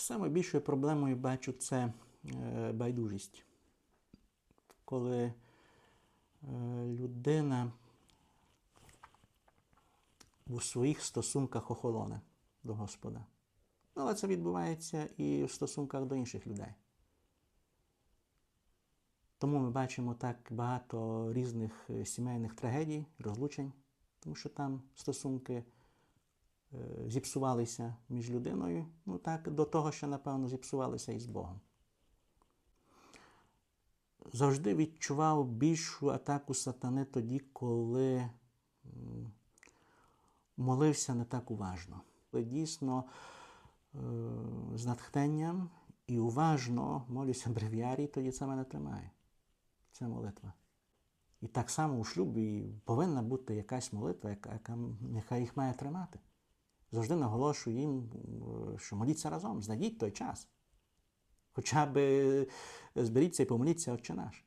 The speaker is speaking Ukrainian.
Саме більшою проблемою бачу це е, байдужість. Коли е, людина у своїх стосунках охолоне до Господа. Ну, Але це відбувається і в стосунках до інших людей. Тому ми бачимо так багато різних е, сімейних трагедій, розлучень, тому що там стосунки зіпсувалися між людиною, ну так, до того, що, напевно, зіпсувалися і з Богом. Завжди відчував більшу атаку сатани тоді, коли молився не так уважно. Дійсно е, з натхненням і уважно молюся брев'ярі, тоді це мене тримає. Це молитва. І так само у шлюбі повинна бути якась молитва, яка, яка нехай їх має тримати. Завжди наголошую їм, е, що моліться разом, знайдіть той час. Хоча б е, зберіться і помоліться Отче наш.